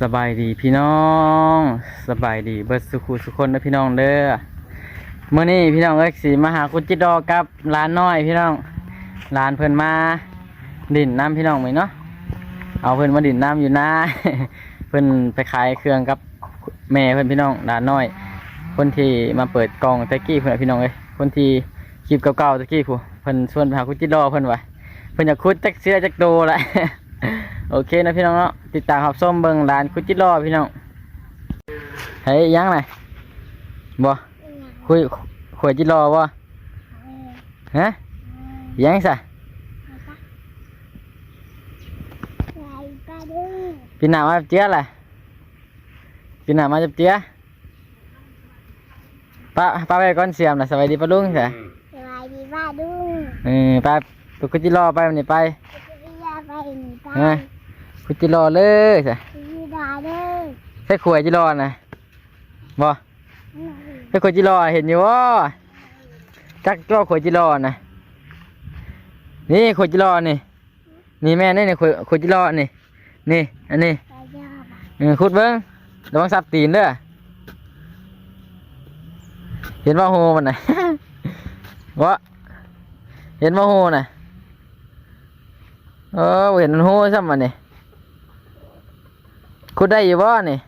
สบายดีพี่น้องสบายดีเบิดสุขุสุคนนะพี่น้องเด้อเมื่อนี้พี่น้องเอ็กสีมาหาคุณจิตดอกับร้านน้อยพี่น้องร้านเพิ่นมาดินน้ำพี่น้องไหมเนาะเอาเพิ่นมาดินน้ำอยู่นะเพิ่นไปขายเครื่องกับแม่เพิ่นพี่น้องร้านน้อย คนที่มาเปิดกล่องตะกี้เพิ่นน่ะพี่น้องเอ้ยคนที่คลิปเก่าๆตะกี้ผู้เพิ่นชวนไปหาคุณจิตดอเพิ่นว่าเพิ่นอยากคุดจักเสื้อจักโตแหละ โอเคนะพี่น้องเนาะติดตามรับส้มเบิงร้านคุดจิตรอพี่น้องเฮ้ยยังไงบ่คุยขวยจิตรอบ่ฮะยังซะพี่หนามาจับเจี๊ยแหละพี่หนามาจับเจี๊ยป้าป้าไปก่อนเสียมนะสวัสดีป้าลุงจ้ะสวัสดีป้าดุงเออไปไปคุดจิตรอไปมันนี่ไปพี่ยาไปหนีไป ฮะคุดจิตรอเลยจ้ะพี่ดาเด้อใช่ขวยจิรอนะบ่ใช่ขวยจิรอเห็นอยู่ว่าจักจ้อขวยจิรอนะนี่ขวยจิรอนี่นี่แม่นี่นี่ขวยขวยจิรอนี่นี่อันนี้ไปยาบเออขุดเบิ้งระวังสับตีนเด้อเห็นว่าโหมันน่ะวะเห็นว่าโหน่ะเออบ่เห็นมันโหซ้ำมันนี่ ขุดได้อยู่บ่นี่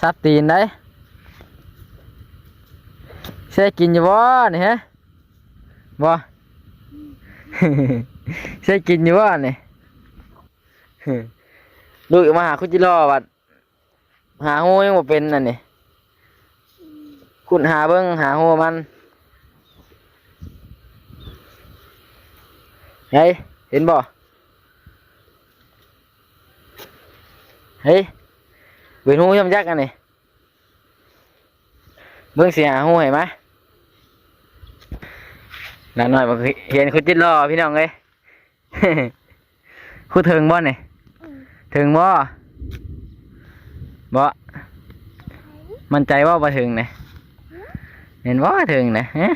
สับตีนได้ใช่กินอยู่บ่นี่ฮะบ่ใช่กินอยู่บ่นี่ลูกมาหาคุณจิรอวัดหาโหยังบ่เป็นนั่นนี่คุณหาเบิ่งหาโหมันเฮ้ยเห็นบ่ เฮ้ยเบิ่งหูยำยักษ์อันนี่เบิ่งสิหาโหเห็นไหมหลานน้อยบ่เคยเห็นคุจิรอพี่น้องเอ้ยคุดถึงบ่นี่ถึงบ่บ่มั่นใจว่าบ่ถึงนะเห็นว่าถึงนะฮะ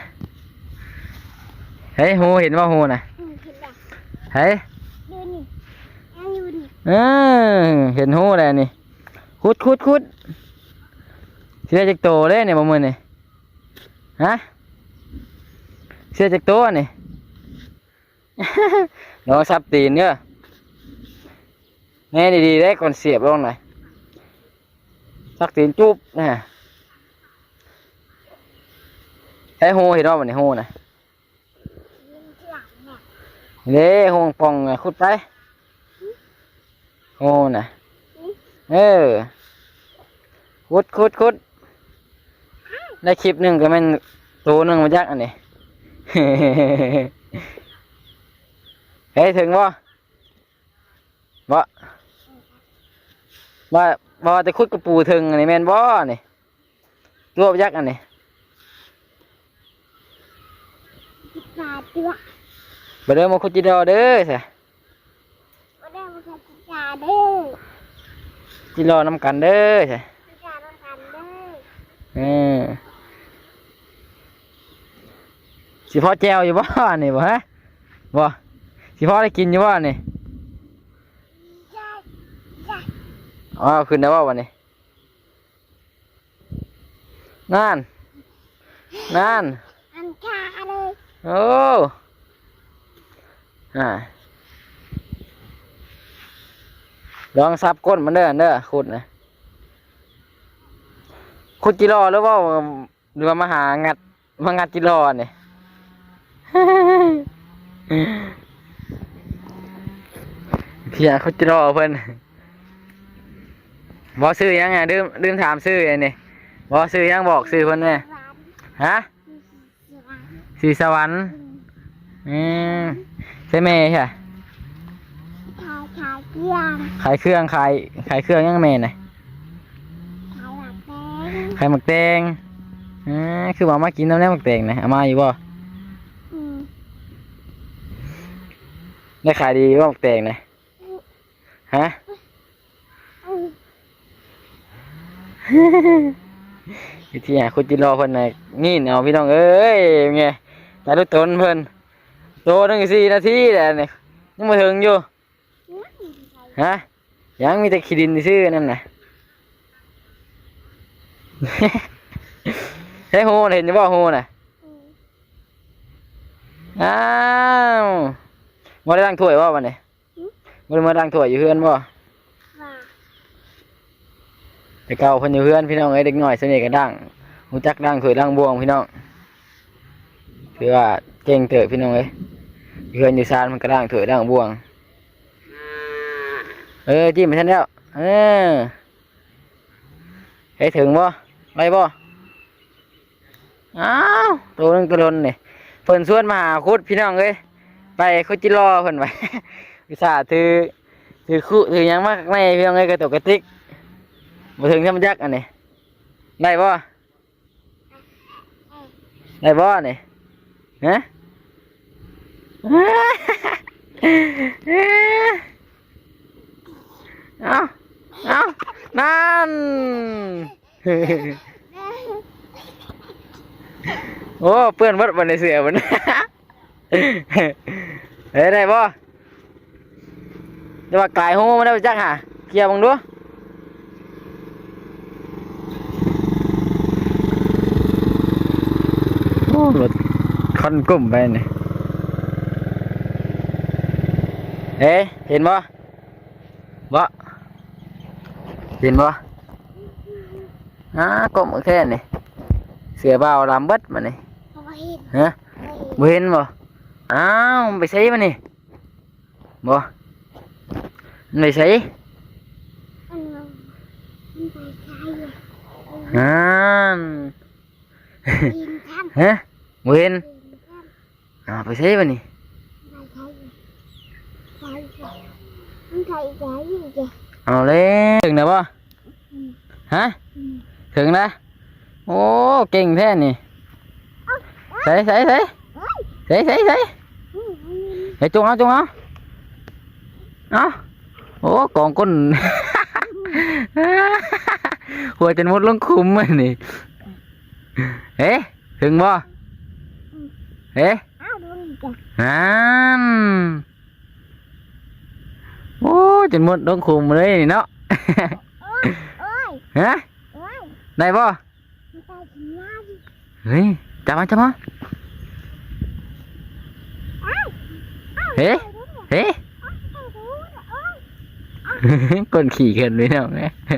เฮ้ยหูเห็นว่าหูนะอืมเห็นแล้วเฮ้ยดูนี่ยังอยู่นี่ เออเห็นหูแล้วนี่คุดคุดคุดเสื้อจักโตเลยเนี่ยบ่มือนี่ฮะเสื้อจักโตนี่ลองซับตีนเด้อแน่ดีๆได้ก่อนเสียบลงหน่อยซักตีนจุ๊บนะใช้หูเห็นว่ามันนี่หูนะเล่หลังเนี่ยเด้หูปองคุดไป หูนะเออขุดขุดขุดได้คลิปหนึ่งก็แมันตัวหนึ่งมาจากอันนี้ เฮ้ยถึงบ่บ่บ่บ่แต่ขุดกระปูถึงอันนี้แม่นบ่นี่ตัวมาจากอันนี้ที่ปลาตัวบ่เด้อมาขุดจิดอเด้อใช่ก็ได้มาจากที่ปลาเด้อจิรอน้ำกันเด้อใช่ที่ปลาต้องการเด้อเออสิพ่อแจวอยู่บ่นี่บ่ฮะบ่สิพ่อได้กินอยู่บ่นี่จ้าจ้าอ๋อขึ้นได้บ่วันนี้นั่นนั่นอันชาเลย โอ้อ่า ลองซับก้นมันเด้อเด้อขุดนะขุดจิรอหรือว่าหรือว่ามาหางัดมางัดจิรอเนี่ยพี่อยากขุดจิรอเพิ่นบอกซื้อยังไงลืมลืมถามซื้อไอ้นี่บอกซื้อยังบอกซื้อเพิ่นแน่หวานฮะหวานสีสวรรค์อืมใช่ไหมใช่ชาย ชายเกี้ยงขายเครื่องขายขายเครื่องยังแม่น่ะชายหลักแดงขายหมักแตงอ่าคือว่ามากินน้ำแน่หมักแตงนะเอามาอยู่บ่อืมได้ขายดีบ่หมักแตงนะฮะอืมวิธีหาคุณจิรอเพิ่นน่ะนี่เอาพี่น้องเอ้ยไงแต่ลูกตนเพิ่นโตหนึ่งสี่นาทีแหละนี่ยังมาถึงอยู่ ฮะไยังมีแต่ขี้ดินซื่อๆนั่นน่ะเฮ้ยโหน่ะเห็นจะบ่โหน่ะอืมอ้าวบ่ได้ล้างถ้วยบ่วันนี้บ่ได้มาล้างถ้วยอยู่เฮือนบ่ว่าแต่เก่าเพิ่นอยู่เฮือนพี่น้องเอ้ยเด็กน้อยสนิทก็ดังรู้จักล้างถ้วยล้างบวงพี่น้องถือว่าเก่งเติบพี่น้องเอ้ยอยู่เฮือนอยู่ซานมันก็ล้างถ้วยล้างบวง เออจิ้มไปทันแล้ว เออให้ถึงบ่ไปบ่อ้าวตัวนึงตัวนนี่เพิ่นชวนมาหาคุดพี่น้องเอ้ยไปคุดจิรอเพิ่นไปวิสาห์ถือถือคู่ถือยังมาข้างในพี่น้องเอ้ยกระตุกกระติกมาถึงทำยักษ์อันนี้ได้บ่ได้บ่นี่ฮะ เอาเอานั่น โอ้เปื้อนวัดวันในเสือมันเฮ้ยได้บ่จะว่ากลายหูมาได้จักหะเกี่ยวบังดูรถคันกลุ่มไปนี่เอ๊ะเห็นบ่บ่ เห็นบ่อ่ากลมแค่นี่เสือเบาลำเบิดมานี่เอาไว้เห็นฮะไว้เห็นบ่เห็นบ่อ้าวมันไปใช้มันนี่บ่มันไปใช้อันนั้นมันไปใช้เลยอ่ายินท่านฮะบ่เห็นยินท่านอ่าไปใช้มันนี่ไปใช้เลยใช้ใช้มันใช้ใช้อยู่จ้ะ เอาเลยถึงแล้วบ่ฮะอืมถึงแล้วโอ้เก่งแท้นี่ใส่ใส่ใส่เฮ้ยใส่ใส่ใส่อืมอืมใส่จงเอาจงเอาเอาโอ้กองก้นหัวจนหมดลงคุมมันนี่เอ๊ะถึงบ่เอ๊ะอ้าวดูนี่จ้ะนั่น โอ้จนหมดลงคุมเลยนี่เนาะโอ้ยโอ้ยฮะโอ้ยได้บ่มันไปถึงน้ำเฮ้ยจับมาจับมาอ้าวอ้าวเฮ้เฮ้อ้าวดูนะโอ้ยก้นขี่เกินไปเนาะแม่อี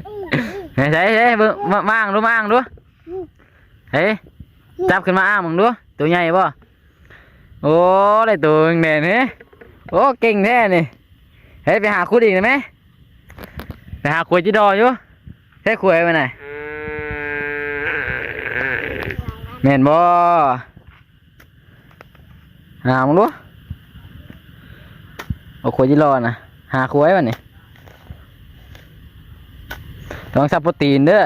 อีใส่ใส่เบิ่งมามาอ่างดูมาอ่างดูเฮ้ยจับขึ้นมาอ่างมึงดูตัวใหญ่บ่โอ้ได้ตัวแน่นี่โอ้เก่งแท้นี่ เฮ้ยไปหาคุดอีกได้ไหมไปหาขวดจีดออยู่ใช้ยขวดไปไหนแม่นบ่หามึงดูเอาขวดจีรอนะหาขวดมันนี่ต้องซับโปรตีนเด้อ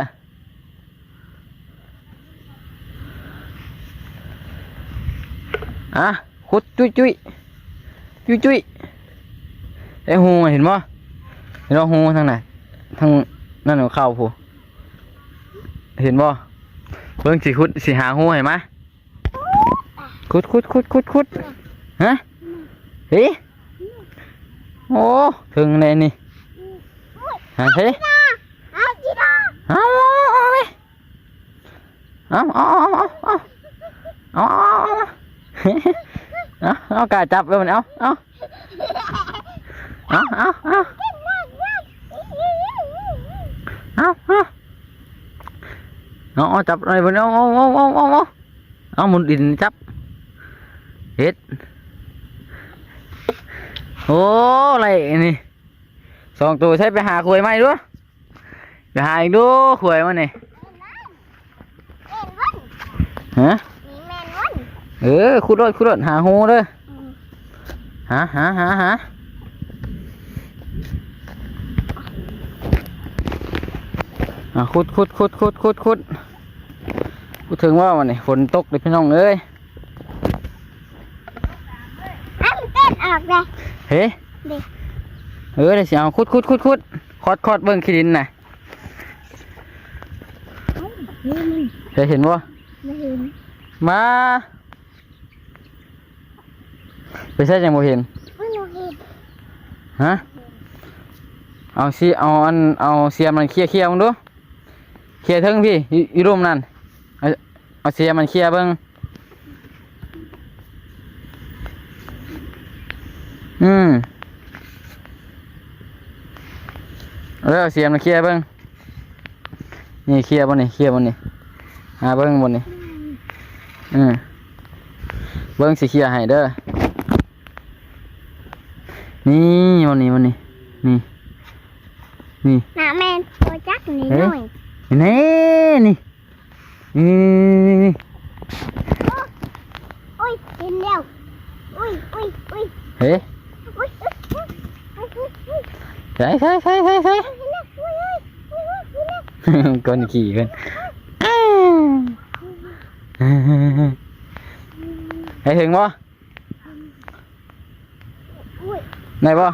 อะขุดจุ้ยจุ้ยจุ้ยจุ้ย อ้หูเห็นบ่เห็นบ่หูทางไหนทางนั่นของเข้าผู้เห็นบ่เบิ่งสิขุดสิหาหูเห็นไหมขุดขุดขุดขุดขุดฮะเฮ้โอ้ถึงเลยนี่ฮะเฮ้ยอ้าวจีดาเอาเอาไปเอาเอาเอาเอาเอาเอาเอาเอากาจับไปมันเอาเอา เอาเอาเอาเอาเอาเอาเอาจับอะไรไปเอาเอาเอาเอาเอาเอาเอาหมุนดินจับเฮ็ดโอ้อะไรนี่สองตัวใช้ไปหาคุยไหมด้วยไปหาอีกดูขวยมันนี่ฮะเออขุดรถขุดรถหาหูเด้ออืมหาหาหาหาอะ ขุดขุดขุดขุดขุดขุดพูดถึงว่าวันนี้ฝนตกเลยพี่น้องเอ้ยอ้าวมันเต้นออกเลยเฮ้เด็กเออเดี๋ยวสิเอาขุดขุดขุดขุดคอดคอดเบิ่งขี้ดินน่ะนี่มันเคยเห็นบ่ไม่เห็นมาไปใช่ยังบ่เห็นไม่รู้เห็นฮะเอาสิเอาอันเอาเสียมมันเคลียร์เคลียร์มึงดู เคลียร์เทิงพี่อยู่อยู่รูมนั่นเอาเอาเสียมันเคลียร์เบิ่งอืมเอาเด้อเสียมันเคลียร์เบิ่งนี่เคลียร์บ่นี่เคลียร์บ่นี่หาเบิ่งบ่นี่อืมเบิ่งสิเคลียร์ให้เด้อนี่บ่นี่บ่นี่นี่นี่หน้าแม่โปรจักนี่เอ๊ะหน่อย นี่นี่นี่นี่นี่โอ้ยเห็นแล้วอุ้ยอุ้ยอุ้ยเฮ้ยอุ้ยอุ้ยอุ้ยอุ้ยอุ้ยอุ้ยใส่ใส่ใส่ใส่ใส่เห็นแล้วอุ้ยอุ้ยอุ้ยอุ้ยเห็นแล้วคนขี่กันให้ถึงบ่อุ้ยไหนบ่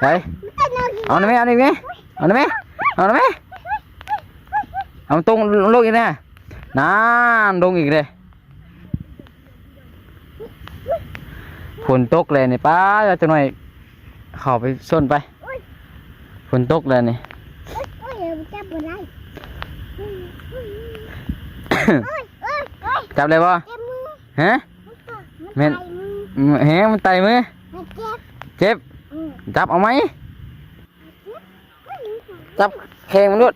ไปมันจะนอนอยู่เอาหน่อยไหมเอาหน่อยไหมเอาหน่อยไหมเอาหน่อยไหม เอาตรงลงอีกนะนานลงอีกเลยฝนตกเลยนี่ป้าจะหน่อยเข้าไปส้นไปฝนตกเลยนี่จับเลยบ่เจ็บมือฮะมันแม่นไตมืออืมแหงมันไตมือมันเจ็บเจฟจับเอาไหมจับแขงมันด้วย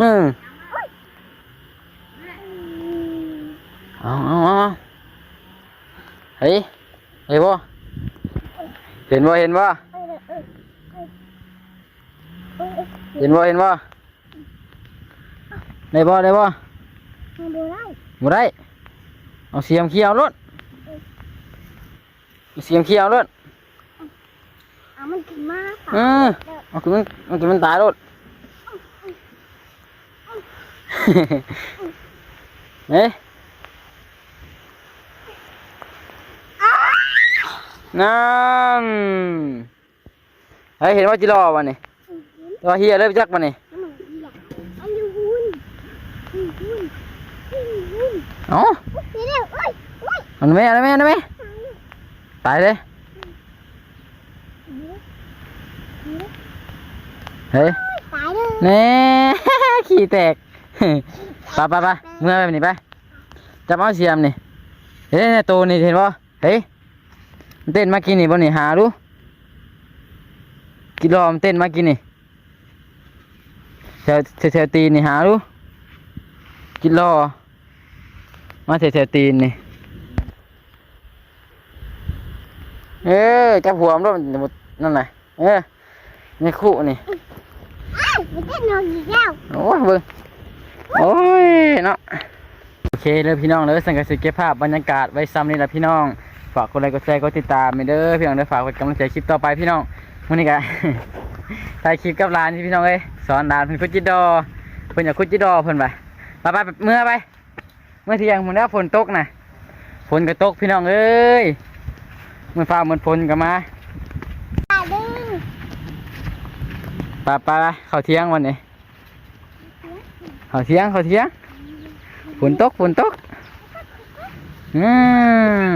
อืมเอาเอาเอาเฮ้ยเฮ้ยบ่เห็นบ่เห็นบ่เออเออเออเออเห็นบ่เห็นบ่ได้บ่ได้บ่มาดูได้บ่ได้เอาเสียมเขียวรถเอาเสียมเขียวรถเอามันขึ้นมาเออเอาคือมันมันคือมันตายรถ เอ๊ะนั่นเฮ้ยเห็นว่าจิรอวะนี่ตัวเฮียเลยไปจักวะนี่อันนี้หุ่นหุ่นหุ่นหุ่นหุ่นเอ้าเดี๋ยวเดี๋ยวโอ้ยโอ้ยเอันไหมเอันไหมเอันไหมตายเลยเฮ้ยตายเลยเน่ ขี้แตก ไปไปไปเมื่อไปนี่ไปจับเอาเสียมนี่เฮ้ยเนี่ยตัวนี่เห็นป่เฮ้ยมันเต้นมากินนี่บ่นี่หาดูกินรอมันเต้นมากินนี่แถวแถวแถวตีนนี่หาดูกินรอมาแถวแถวตีนนี่เออจับหัวมันด้วยมันจะนั่นน่ะเออนี่คู่นี่อ้าวมันจะนอนอีกแล้วโอ้ยเบิ่ง โอ้ยเนาะโอเคเลยพี่น้องเลยสังกัดสิเก็บภาพบรรยากาศไว้ซ้ำนี่แหละพี่น้อง ฝากกดไลค์กดแชร์กดติดตามไปเด้อพี่น้องเด้อฝากกดกำลังใจคลิปต่อไปพี่น้องวันนี้ก็ถ่ายคลิปกับร้านที่พี่น้องเอ้ยสอนร้านเพิ่นคุดจิดอเพิ่นอยากคุดจิดอเพิ่นไปไปไปไปเมื่อไป เมื่อเที่ยงมื้อนี้ฝนตกน่ะฝนก็ตกพี่น้องเอ้ยมื้อฟ้ามื้อฝนก็มาตายเลยไปไปไปเข้าเที่ยงวันนี้ เขาเที่ยงเขาเที่ยงฝนตกฝนตกอืม